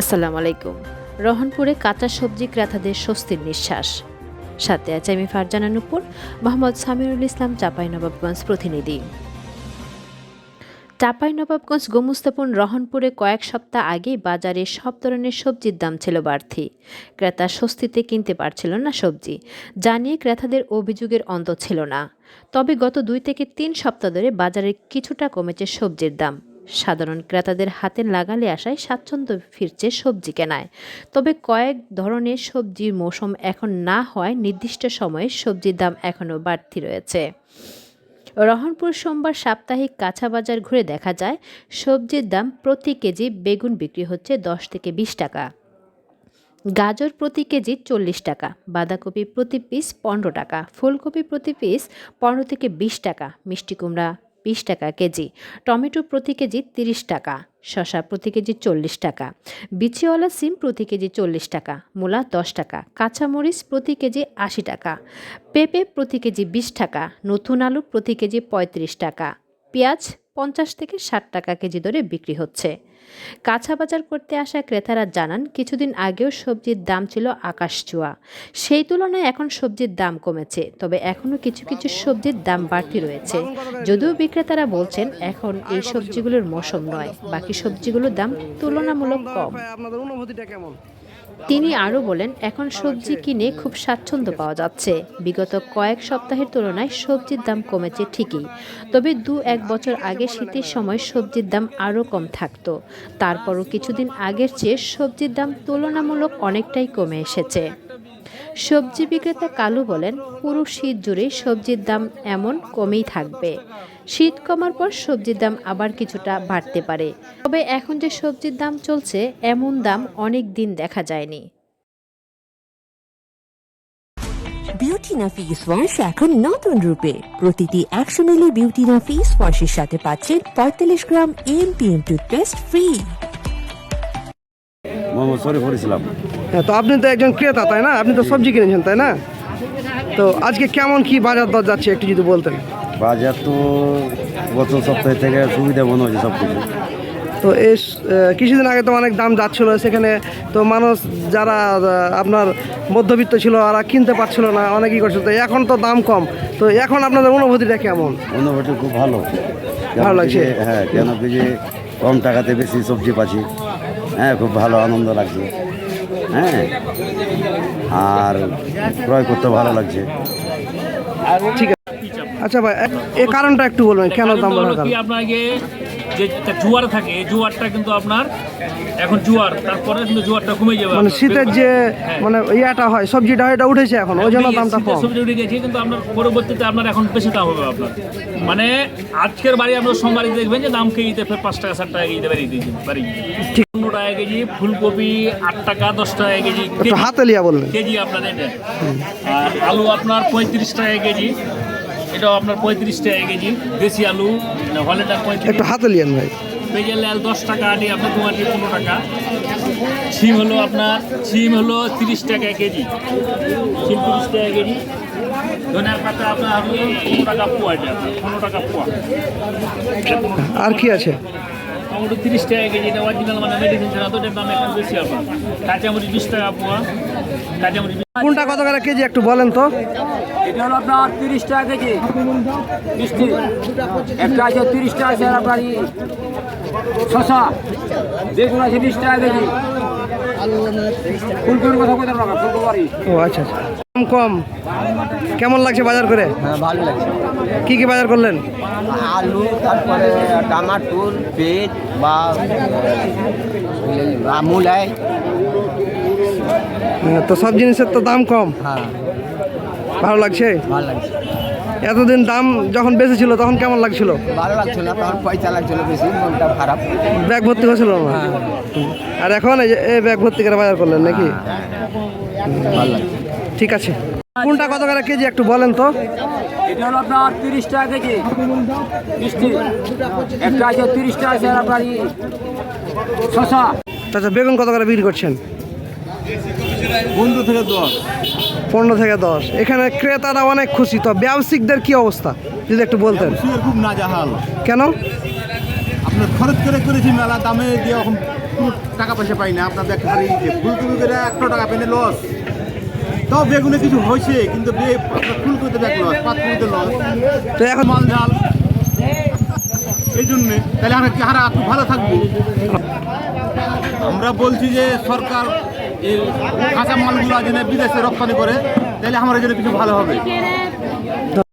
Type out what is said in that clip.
আসসালামু আলাইকুম। রহনপুরে কাঁচা সবজি ক্রেতাদের স্বস্তির নিঃশ্বাস। সাথে আছে আমি ফারজানা নুপুর মোহাম্মদ সামিরুল ইসলাম চাঁপাইনবাবগঞ্জ প্রতিনিধি। চাঁপাইনবাবগঞ্জ গোমুস্তাপন রহনপুরে কয়েক সপ্তাহ আগে বাজারে সব ধরনের সবজির দাম ছিল বাড়তি। ক্রেতা স্বস্তিতে কিনতে পারছিল না সবজি, জানিয়ে ক্রেতাদের অভিযোগের অন্ত ছিল না। তবে গত দুই থেকে তিন সপ্তাহ ধরে বাজারে কিছুটা কমেছে সবজির দাম। সাধারণ ক্রেতাদের হাতে লাগালে আসায় স্বাচ্ছন্দ্য ফিরছে সবজি কেনায়। তবে কয়েক ধরনের সবজির মৌসুম এখন না হওয়ায় নির্দিষ্ট সময়ে সবজির দাম এখনও বাড়তি রয়েছে। রহনপুর সোমবার সাপ্তাহিক কাঁচা বাজার ঘুরে দেখা যায়, সবজির দাম প্রতি কেজি বেগুন বিক্রি হচ্ছে দশ থেকে বিশ টাকা। গাজর প্রতি কেজি চল্লিশ টাকা, বাঁধাকপি প্রতি পিস পনেরো টাকা, ফুলকপি প্রতি পিস পনেরো থেকে বিশ টাকা, মিষ্টি কুমড়া বিশ টাকা কেজি, টমেটো প্রতি কেজি তিরিশ টাকা শশা প্রতি কেজি চল্লিশ টাকা, বিচিওয়ালা সিম প্রতি কেজি চল্লিশ টাকা, মূলা দশ টাকা, কাঁচামরিচ প্রতি কেজি আশি টাকা, পেঁপে প্রতি কেজি বিশ টাকা, নতুন আলু প্রতি কেজি পঁয়ত্রিশ টাকা, পেঁয়াজ পঞ্চাশ থেকে ষাট টাকা কেজি দরে বিক্রি হচ্ছে। কাঁচা বাজার করতে আসা ক্রেতারা জানান, কিছুদিন আগেও সবজির দাম ছিল আকাশ ছোঁয়া। সেই তুলনায় এখন সবজির দাম কমেছে, তবে এখনও কিছু কিছু সবজির দাম বাড়তি রয়েছে। যদিও বিক্রেতারা বলছেন, এখন এই সবজিগুলোর মৌসুম নয়, বাকি সবজিগুলোর দাম তুলনামূলক কম। আপনাদের অনুভূতিটা কেমন? তিনি আরও বলেন, এখন সবজি কিনে খুব স্বাচ্ছন্দ্য পাওয়া যাচ্ছে। বিগত কয়েক সপ্তাহের তুলনায় সবজির দাম কমেছে ঠিকই। তবে দু এক বছর আগে শীতের সময় সবজির দাম আরও কম থাকতো। তারপরও কিছুদিন আগের চেয়ে সবজির দাম তুলনামূলক অনেকটাই কমে এসেছে। সবজি বিক্রেতা কালু বলেন পুরো শীত জুড়ে সবজির দাম এমন কমেই থাকবে। শীত কমার পর সবজির দাম আবার কিছুটা বাড়তে পারে। তবে এখন যে সবজির দাম চলছে এমন দাম অনেক দিন দেখা যায়নি। বিউটি না ফেস ওয়াশ এখন নতুন রূপে। প্রতিটি একশো মিলি বিউটি না ফেস ওয়াশের সাথে পাচ্ছেন পঁয়তাল্লিশ gram MPM toothpaste free Mohammad Islam হ্যাঁ তো আপনি তো একজন ক্রেতা তাই না? আপনি তো সবজি কিনেছেন তাই না? তো আজকে কেমন কি বাজার দর যাচ্ছে একটু যদি বলতেন? বাজার তো গত সপ্তাহ থেকে সুবিধা মনে হচ্ছে সব কিছু তো এই কিছুদিন আগে তো অনেক দাম যাচ্ছিল সেখানে তো মানুষ যারা আপনার মধ্যবিত্ত ছিল ওরা কিনতে পারছিল না অনেকই করছিল তো এখন তো দাম কম। তো এখন আপনাদের অনুভূতিটা কেমন? অনুভূতি খুব ভালো। ভালো লাগছে? হ্যাঁ কেন কি যে কম টাকাতে বেশি সবজি পাচ্ছি। হ্যাঁ খুব ভালো আনন্দ লাগছে। হ্যাঁ। আর ক্রয় করতে ভালো লাগছে। ঠিক আছে। আচ্ছা ভাই এ- এই কারণটা একটু বলবেন কেন দাম বাড়ার কি আগে যে জোয়ার থাকে এই জোয়ারটা কিন্তু আপনার এখন জোয়ার তারপরে কিন্তু জোয়ারটা কমে যাবে মানে শীতের যে হ্যাঁ। মানে ইয়াটা হয় সবজিটা হয় এটা উঠেছে এখন ওই জন্য দামটা কম। সবজি উঠে গেছে কিন্তু আপনার পরবর্তীতে আপনার এখন বেশি দাম হবে আপনার। মানে আজকের বাড়ি আপনার সোমবারই দেখবেন যে দাম কেজিতে ফের পাঁচ টাকা সাত টাকা বেরিয়ে দিয়েছে বাড়ি। ঠিক। পনেরো টাকা কেজি ফুলকপি আট টাকা দশ টাকা কেজি। একটু কেজি- হাতে লিয়া বললেন কেজি আপনার এটা আর আলু আপনার পঁয়ত্রিশ টাকা কেজি এটাও আপনার পঁয়ত্রিশ টাকা কেজি। দেশি আলু হলেটা পঁয়ত্রিশ। একটু হাতে লিয়েন ভাই। পেঁয়াজের লাল দশ টাকা আটি আপনার তোমার পনেরো টাকা। সিম হলো আপনার সিম হলো তিরিশ টাকা কেজি। সিম তিরিশ টাকা কেজি। ধনিয়ার পাতা আপনার হলো পনেরো টাকা পোয়া এটা পনেরো টাকা পোয়া। আর কি আছে? টমেটো তিরিশ টাকা কেজি এটা অরিজিনাল মানে মেডিসিন ছাড়া তো দাম একটু বেশি কাঁচামরিচ বিশ টাকা পোয়া কাঁচামরিচ কোনটা কত করে কেজি একটু বলেন তো? এটা হলো আপনার তিরিশ টাকা কেজি। মিষ্টি। একটা আছে তিরিশ টাকা আছে আপনার শশা বেগুন আছে বিশ টাকা কেজি। ফুলকপির কথা কোথাও টাকা ফুলকপি ও আচ্ছা আচ্ছা। দাম কম। কেমন লাগছে বাজার করে? হ্যাঁ ভালো লাগছে। কি কি বাজার করলেন? আলু তারপরে টমাটোর পেঁয়াজ বা হ্যাঁ, তো সব জিনিসের তো দাম কম। হ্যাঁ। ভালো লাগছে? ভালো লাগছে। এতদিন দাম যখন বেশি ছিল তখন কেমন লাগছিল? ভালো লাগছে না তখন পয়সা লাগছিল বেশি মনটা খারাপ। ব্যাগ ভর্তি হয়েছিল না আর এখন এই যে এই ব্যাগ ভর্তি করে বাজার করলেন নাকি? ভালো লাগছে। ঠিক আছে। কোনটা কত করে কেজি একটু বলেন তো? এটা হলো আপনার তিরিশ টাকা কেজি। মিষ্টি। একটা আছে তিরিশ টাকা আছে আপনার শশা আচ্ছা বেগুন কত করে বিক্রি করছেন? বন্ধু থেকে দশ। পনেরো থেকে দশ। এখানে ক্রেতারা অনেক খুশি। তো ব্যবসায়িকদের কি অবস্থা? যদি একটু বলতেন। খুব নাজাহাল। কেন? আপনার খরচ করে করেছি মেলা দামে দিয়ে এখন টাকা পয়সা পাই না। আপনাদের খালি যে ফুলকপিতে একশো টাকা পেলে লস তাও বেগুনে কিছু হয়েছে কিন্তু ফুলকপিতে দেখ লস পাতকুপিতে লস তো এখন মাল ঝাল। এই জন্যে। তাহলে আমরা হারা একটু ভালো থাকব? আমরা বলছি যে সরকার এই কাঁচা মালগুলো বিদেশে রপ্তানি করে তাহলে আমার জন্য কিছু ভালো হবে।